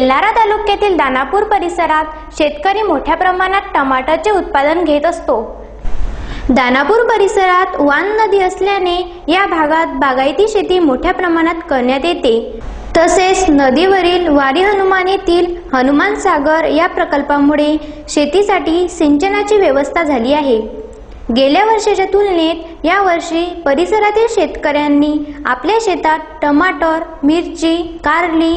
तेल्हारा तालुक्यातील दानापूर परिसरात शेतकरी मोठ्या प्रमाणात टमाटरचे उत्पादन घेत असतो. दानापूर परिसरात वान नदी असल्याने या भागात बागायती शेती मोठ्या प्रमाणात करण्यात येते. तसेच नदीवरील वारी हनुमान येथील हनुमान सागर या प्रकल्पामुळे शेतीसाठी सिंचनाची व्यवस्था झाली आहे. गेल्या वर्षाच्या तुलनेत या वर्षी परिसरातील शेतकऱ्यांनी आपल्या शेतात टमाटर मिरची कारली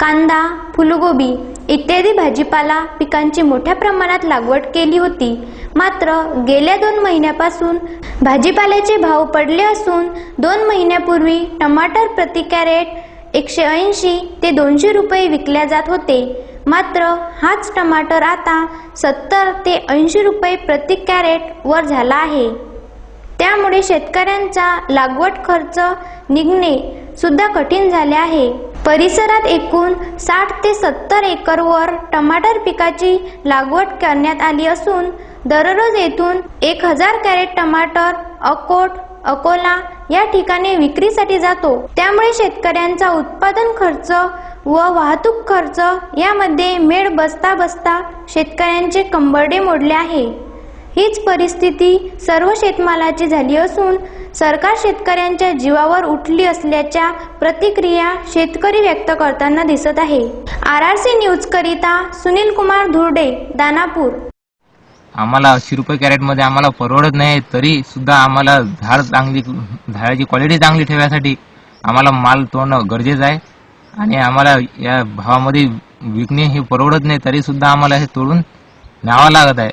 कांदा फुलगोबी इत्यादी भाजीपाला पिकांची मोठ्या प्रमाणात लागवड केली होती. मात्र गेल्या दोन महिन्यापासून भाजीपाल्याचे भाव पडले असून दोन महिन्यापूर्वी टमाटर प्रति कॅरेट एकशे ऐंशी ते दोनशे रुपये विकल्या जात होते. मात्र हाच टमाटर आता सत्तर ते ऐंशी रुपये प्रति कॅरेट वर झाला आहे. त्यामुळे शेतकऱ्यांचा लागवड खर्च निघणे सुद्धा कठीण झाले आहे. परिसरात एकूण साठ ते सत्तर एकरवर टमाटर पिकाची लागवड करण्यात आली असून दररोज येथून एक हजार कॅरेट टमाटर अकोट अकोला या ठिकाणी विक्रीसाठी जातो. त्यामुळे शेतकऱ्यांचा उत्पादन खर्च व वाहतूक खर्च यामध्ये मेळ बसता बसता शेतकऱ्यांचे कंबरडे मोडले आहे. हीच परिस्थिती सर्व शेतमालाची झाली असून सरकार शेतकऱ्यांच्या जीवावर उठली असल्याच्या प्रतिक्रिया शेतकरी व्यक्त करताना दिसत आहे. आर आर सी न्यूज करिता सुनील कुमार धुर्डे दानापूर. आम्हाला ऐंशी रुपये कॅरेटमध्ये आम्हाला परवडत नाही तरी सुद्धा आम्हाला झाड चांगली झाडाची क्वालिटी चांगली ठेवण्यासाठी आम्हाला माल तोडणं गरजेचं आहे. आणि आम्हाला या भावामध्ये विकणे हे परवडत नाही तरी सुद्धा आम्हाला हे तोडून न्यावं लागत आहे.